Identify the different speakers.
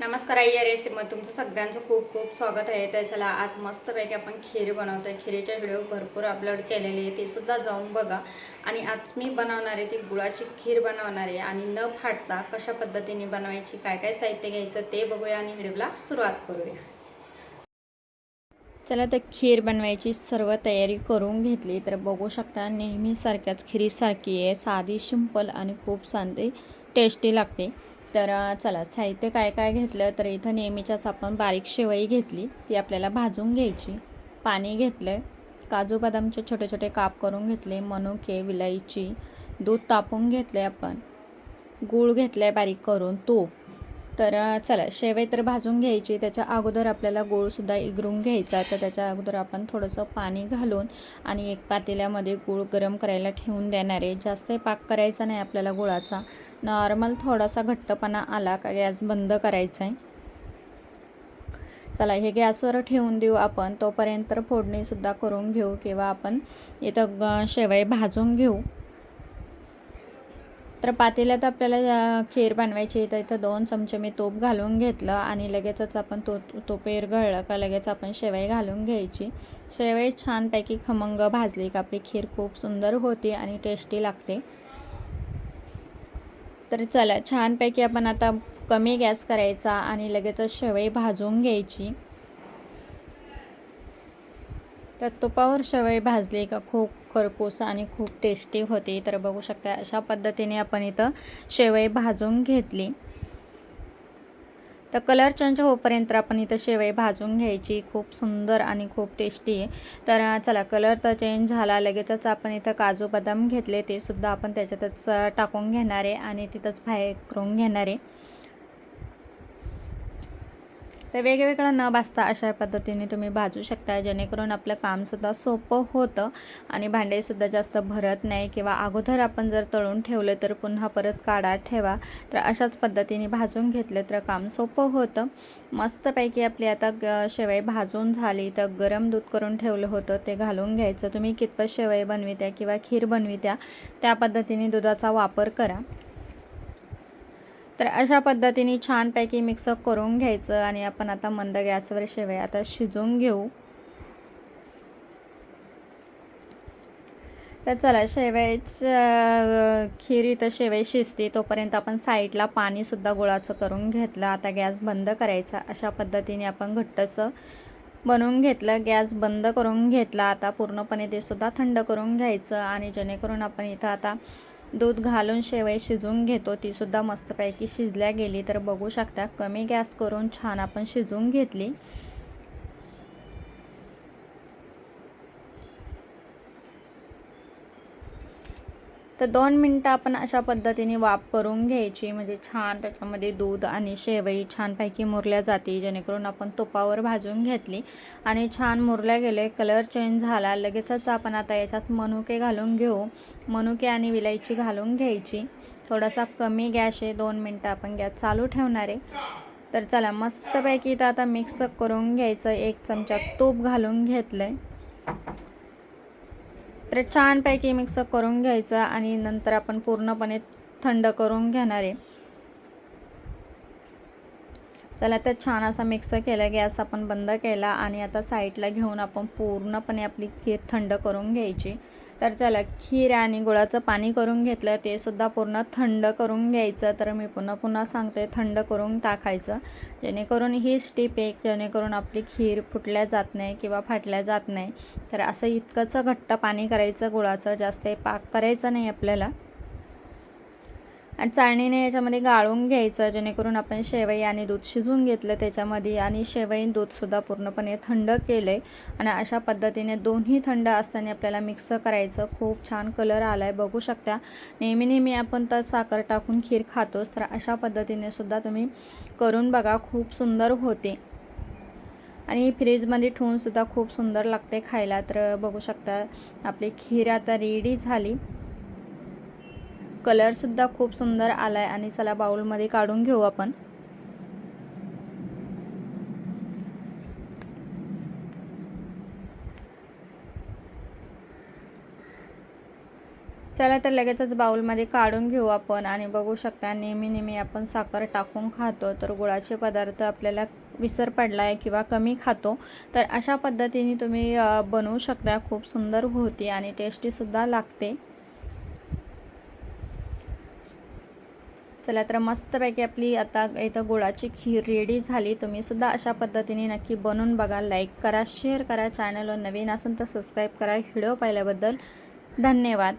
Speaker 1: नमस्कार आई या रेसिपीमध्ये तुमचं सगळ्यांचं खूप खूप स्वागत आहे. तर चला आज मस्तपैकी आपण खीर बनवतो आहे खिरीचे व्हिडिओ भरपूर अपलोड केलेले आहे ते सुद्धा जाऊन बघा. आणि आज मी बनवणार आहे ती गुळाची खीर बनवणार आहे. आणि न फाटता कशा पद्धतीने बनवायची काय काय साहित्य घ्यायचं ते बघूया आणि व्हिडिओला सुरुवात करूया. चला तर खीर बनवायची सर्व तयारी करून घेतली. तर बघू शकता नेहमीसारख्याच खिरीसारखी आहे. साधी सिंपल आणि खूप साधी टेस्टी लागते. तर चला साहित्य काय काय घेतलं तर इथं नेहमीच्याच आपण बारीक शेवई घेतली. ती आपल्याला भाजून घ्यायची. पाणी घेतलं काजू बदामचे छोटे छोटे काप करून घेतले. मनुके विलायची दूध तापून घेतले आपण. गूळ घेतलं आहे बारीक करून तूप. तर चला शेवई तर भाजून घ्यायची. त्याच्या अगोदर आपल्याला गूळसुद्धा इगरून घ्यायचा तर त्याच्या अगोदर आपण थोडंसं पाणी घालून आणि एक पातेल्यामध्ये गूळ गरम करायला ठेवून देणार आहे. जास्त पाक करायचा नाही आपल्याला गुळाचा. नॉर्मल थोडासा घट्टपणा आला का गॅस बंद करायचा आहे. चला हे गॅसवर ठेवून देऊ आपण. तोपर्यंत फोडणीसुद्धा करून घेऊ किंवा आपण इथं शेवई भाजून घेऊ. तर पातेल्यात आपल्याला खीर बनवायची तर इथं दोन चमचे मी तोप घालून घेतलं आणि लगेचच आपण तो तोपेर गळलं का लगेच आपण शेवई घालून घ्यायची. शेवई छानपैकी खमंग भाजली का आपली खीर खूप सुंदर होती आणि टेस्टी लागते. तर चला छानपैकी आपण आता कमी गॅस करायचा आणि लगेचच शेवई भाजून घ्यायची. तर तुपावर शेवई भाजली का खूप खरपूस आणि खूप टेस्टी होते. तर बघू शकता अशा पद्धतीने आपण इथं शेवई भाजून घेतली. तर कलर चेंज होईपर्यंत आपण इथं शेवई भाजून घ्यायची. खूप सुंदर आणि खूप टेस्टी आहे तर चला कलर तर चेंज झाला. लगेचच आपण इथं काजू बदाम घेतले. ते सुद्धा आपण त्याच्यातच टाकून घेणार आहे आणि तिथंच फ्राय करून घेणार आहे. तर वेगवेगळं न भाजता अशा पद्धतीने तुम्ही भाजू शकता जेणेकरून आपलं कामसुद्धा सोपं होतं आणि भांडेसुद्धा जास्त भरत नाही किंवा अगोदर आपण जर तळून ठेवलं तर पुन्हा परत काढा ठेवा. तर अशाच पद्धतीने भाजून घेतलं तर काम सोपं होतं. मस्तपैकी आपली आता ग शेवई भाजून झाली तर गरम दूध करून ठेवलं होतं. ते घालून घ्यायचं. तुम्ही कितपत शेवई बनवित्या किंवा खीर बनवित्या त्या पद्धतीने दुधाचा वापर करा. तर अशा पद्धतीने छानपैकी मिक्स करून घ्यायचं आणि आपण आता मंद गॅसवर शेवया आता शिजवून घेऊ. तर चला शेवयाच्या खीर इथं शेवई शिजते तोपर्यंत आपण साईडला पाणीसुद्धा गुळाचं करून घेतलं. आता गॅस बंद करायचा. अशा पद्धतीने आपण घट्टसं बनवून घेतलं. गॅस बंद करून घेतला. आता पूर्णपणे ते सुद्धा थंड करून घ्यायचं आणि जेणेकरून आपण इथं आता दूध घालून शेवई शिजवून घेतो. तीसुद्धा मस्तपैकी शिजल्या गेली. तर बघू शकता कमी गॅस करून छान आपण शिजवून घेतली. तर दोन मिनटं आपण अशा पद्धतीने वाफ करून घ्यायची. म्हणजे छान त्याच्यामध्ये दूध आणि शेवई छानपैकी मुरल्या जाते. जेणेकरून आपण तुपावर भाजून घेतली आणि छान मुरल्या गेले. कलर चेंज झाला. लगेचच आपण आता याच्यात मनुके घालून घेऊ. मनुके आणि विलायची घालून घ्यायची. थोडासा कमी गॅस आहे. दोन मिनटं आपण गॅस चालू ठेवणार आहे. तर चला मस्तपैकी इथं आता मिक्स करून घ्यायचं. एक चमचा तूप घालून घेतलं आहे तर छानपैकी मिक्सअप करून घ्यायचा आणि नंतर आपण पूर्णपणे थंड करून घेणार आहे. चला तर छान असा मिक्स केला गॅस आपण बंद केला आणि आता साईडला घेऊन आपण पूर्णपणे आपली खीर थंड करून घ्यायची. तर चला खीर आणि गुळाचं पाणी करून घेतलं. ते सुद्धा पूर्ण थंड करून घ्यायचं. तर मी पुन्हा पुन्हा सांगते थंड करून टाकायचं. जेणेकरून ही स्टीप एक जेणेकरून आपली खीर फुटल्या जात नाही किंवा फाटल्या जात नाही. तर असं इतकंच घट्ट पाणी करायचं गुळाचं. जास्त पाक करायचं नाही आपल्याला. आणि चाळणीने याच्यामध्ये गाळून घ्यायचं जेणेकरून आपण शेवई आणि दूध शिजवून घेतलं त्याच्यामध्ये आणि शेवई दूधसुद्धा पूर्णपणे थंड केलं आहे आणि अशा पद्धतीने दोन्ही थंड असताना आपल्याला मिक्स करायचं. खूप छान कलर आला आहे बघू शकता. नेहमी नेहमी आपण तर साखर टाकून खीर खातोच तर अशा पद्धतीने सुद्धा तुम्ही करून बघा खूप सुंदर होते. आणि फ्रीजमध्ये ठेवूनसुद्धा खूप सुंदर लागते खायला. तर बघू शकता आपली खीर आता रेडी झाली. कलरसुद्धा खूप सुंदर आला आहे आणि चला बाउलमध्ये काढून घेऊ आपण. चला तर लगेचच बाउलमध्ये काढून घेऊ आपण आणि बघू शकता नेहमी नेहमी आपण साखर टाकून खातो. तर गुळाचे पदार्थ आपल्याला विसर पडला आहे किंवा कमी खातो. तर अशा पद्धतीने तुम्ही बनवू शकता. खूप सुंदर होती आणि टेस्टीसुद्धा लागते. चला तर मस्तपैकी आपली आता इथं गुळाची खीर रेडी झाली. तुम्ही सुद्धा अशा पद्धतीने नक्की बनवून बघा लाईक करा शेअर करा चॅनलवर नवीन असेल तर सबस्क्राईब करा. व्हिडिओ पाहिल्याबद्दल धन्यवाद.